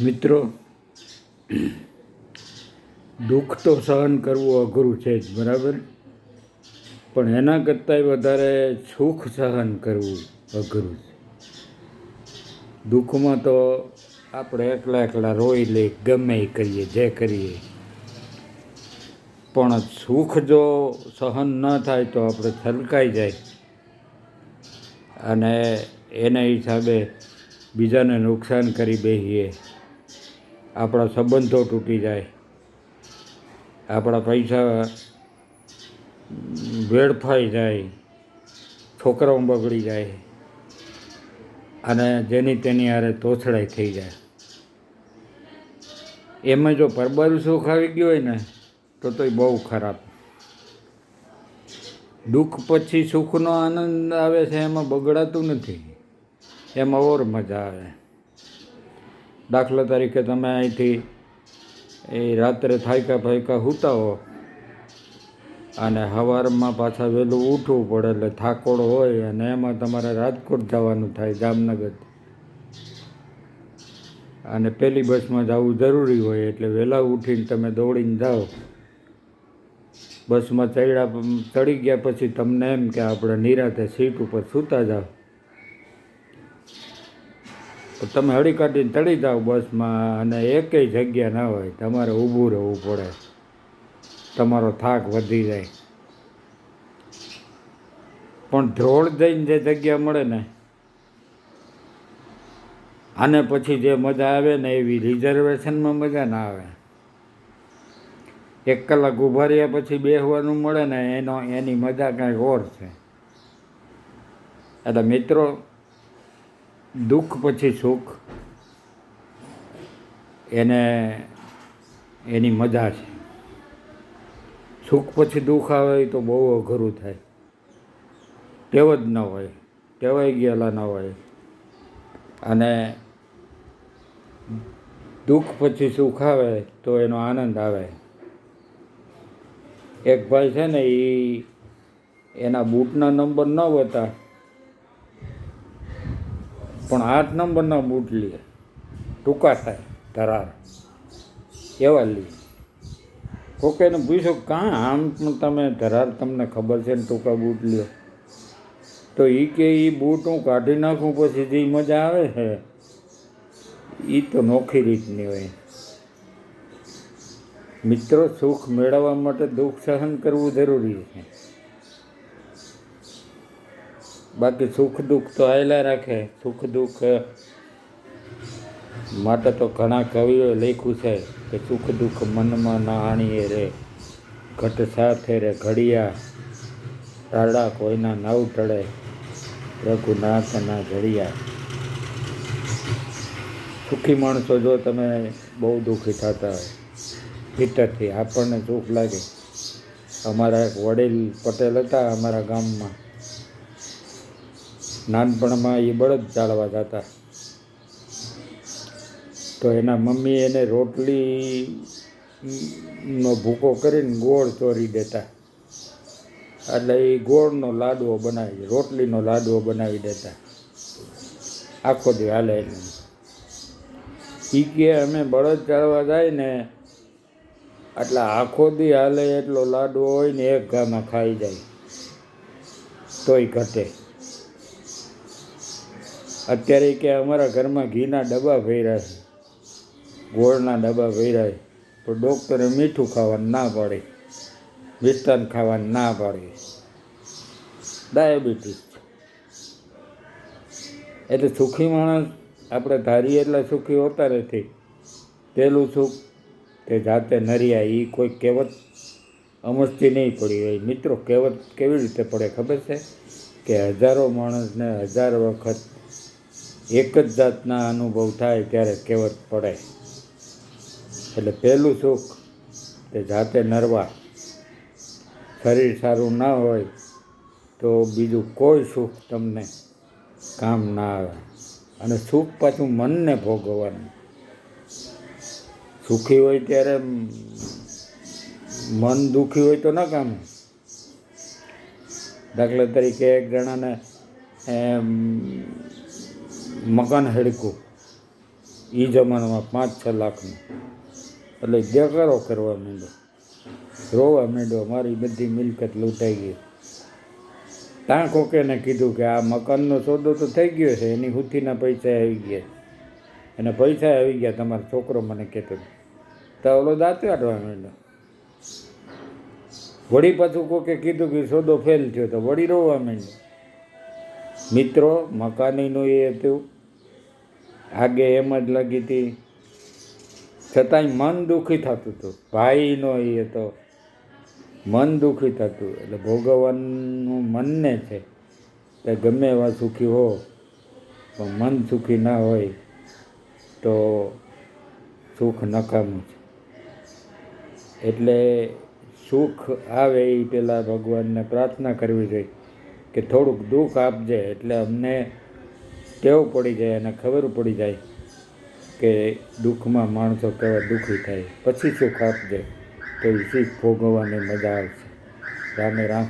મિત્રો, દુઃખ તો સહન કરવું અઘરું છે જ, બરાબર? પણ એના કરતાંય વધારે સુખ સહન કરવું અઘરું છે. દુઃખમાં તો આપણે એકલા એકલા રોઈ લઈ ગમે કરીએ, જે કરીએ. પણ સુખ જો સહન ન થાય તો આપણે છલકાઈ જાય. અને એના હિસાબે બીજાને નુકસાન કરી બેસીએ આપણા સંબંધો તૂટી જાય. આપણા પૈસા વેડફાઈ જાય. છોકરાઓ બગડી જાય. અને જેની તેની હારે તોછડાઈ થઈ જાય. એમાં જો પરબારું સુખ આવી ગયું હોય ને, તો તો બહુ ખરાબ. દુઃખ પછી સુખનો આનંદ આવે છે, એમાં બગડાતું નથી. એમાં ઓર મજા આવે. દાખલા તરીકે તમે અહીંથી એ રાત્રે થાયકા ફાયકા સૂતા હો અને સવારમાં પાછા વહેલું ઉઠવું પડે એટલે થાકોડ હોય અને એમાં તમારે રાજકોટ જવાનું થાય જામનગર અને પેલી બસમાં જવું જરૂરી હોય એટલે વહેલા ઉઠીને તમે દોડીને જાઓ. બસમાં ચડ્યા, ચડી ગયા પછી તમને એમ કે આપણે નિરાતે સીટ ઉપર સૂતા જાઓ. તો તમે હળી કાઢીને ચડી જાઓ બસમાં અને એકેય જગ્યા ના હોય. તમારે ઊભું રહેવું પડે. તમારો થાક વધી જાય. પણ ધ્રોળ જઈને જે જગ્યા મળે ને, આને પછી જે મજા આવે ને એવી રિઝર્વેશનમાં મજા ના આવે. એક કલાક ઊભા રહ્યા પછી બેસવાનું મળે ને એનો, એની મજા કાંઈક ઓર છે. એટલે મિત્રો દુઃખ પછી સુખ, એને, એની મજા છે. સુખ પછી દુઃખ આવે તો બહુ અઘરું થાય. ટેવ જ ન હોય, ટેવાઈ ગયેલા ન હોય. અને દુઃખ પછી સુખ આવે તો એનો આનંદ આવે. એક ભાઈ છે ને એ એના બૂટના નંબર ન બતા પણ આઠ નંબરના બૂટ લે. ટૂંકા થાય, ધરાર. એવા લે. કોકેને પૂછ્યું, કાં આમ પણ તમે ધરાર તમને ખબર છે ને ટૂંકા બૂટ લ્યો? તો એ કે એ બૂટ હું કાઢી નાખું પછી જે મજા આવે છે. એ તો નોખી રીતની હોય. મિત્રો, સુખ મેળવવા માટે દુઃખ સહન કરવું જરૂરી છે. બાકી સુખ દુઃખ તો આવેલા રાખે. સુખ દુઃખ માટે તો ઘણા કવિઓએ લખ્યું છે કે સુખ દુઃખ મનમાં ના આણીએ રે. ઘટ સાથે રે ઘડિયા ટાળા કોઈના નવ ટળે. રઘુનાથના ઘડિયા. સુખી માણસો જો તમે બહુ દુઃખી થતા હોય ભીતરથી આપણને સુખ લાગે. અમારા એક વડીલ પટેલ હતા અમારા ગામમાં. નાનપણમાં એ બળદ ચાળવા જતા. તો એના મમ્મી એને રોટલી નો ભૂકો કરીને ગોળ ચોરી દેતા. એટલે એ ગોળનો લાડવો બનાવી, રોટલીનો લાડવો બનાવી દેતા. આખો દી હાલે એ કે અમે બળદ ચાળવા જાય ને, એટલે આખો દી હાલે એટલો લાડવો હોય ને એક ઘામાં ખાઈ જાય. તોય ઘટે. અત્યારે કે અમારા ઘરમાં ઘીના ડબ્બા ભર્યા છે. ગોળના ડબ્બા ભર્યા છે. તો ડૉક્ટરે મીઠું ખાવાનું ના પાડે. મિષ્ટાન ખાવાનું ના પાડે. ડાયાબિટીસ. એટલે સુખી માણસ, આપણે ધારીએ એટલે સુખી હોતા નથી. પહેલું સુખ તે જાતે નરિયા એ કોઈ કહેવત અમસ્તી નહીં પડી હોય. મિત્રો, કહેવત કેવી રીતે પડે ખબર છે? કે હજારો માણસને હજાર વખત એક જ જાતના અનુભવ થાય ત્યારે કહેવત પડે. એટલે પહેલું સુખ તે જાતે નરવા. શરીર સારું ના હોય તો બીજું કોઈ સુખ તમને કામ ના આવે. અને સુખ પાછું મનને ભોગવવાનું. સુખી હોય ત્યારે મન દુઃખી હોય તો ના કામ. દાખલા તરીકે એક જણાને મકાન હેડકું. એ જમાનામાં પાંચ છ લાખનું. એટલે દેકારો કરવા માંડ્યો. રોવા માંડ્યો. મારી બધી મિલકત લૂંટાઈ ગઈ. ત્યાં કોકેને કીધું કે આ મકાનનો સોદો તો થઈ ગયો છે, એની હુથીના પૈસા આવી ગયા. અને પૈસા આવી ગયા, તમારો છોકરો મને કહેતો હતો. તો ઓલો દાંતે કાઢવા માંડ્યો. વળી પાછું કોકે કીધું કે સોદો ફેલ થયો તો વળી રોવા માંડ્યો. મિત્રો, મકાનીનું એ હતું. આગે એમ જ લાગી હતી. છતાંય મન દુઃખી થતું હતું. ભાઈનો એ હતો. મન દુઃખી થતું. એટલે ભોગવવાનું મનને છે. તે ગમે એવા સુખી હો, પણ મન સુખી ના હોય તો સુખ નકામું છે. એટલે સુખ આવે એ પહેલાં ભગવાનને પ્રાર્થના કરવી જોઈએ કે થોડુંક દુઃખ આપજે એટલે અમને ટેવ પડી જાય અને ખબર પડી જાય કે દુઃખમાં માણસો કેવા દુઃખી થાય. પછી સુખ આપજે તો શીખ ભોગવવાની મજા આવશે. રામે રામ.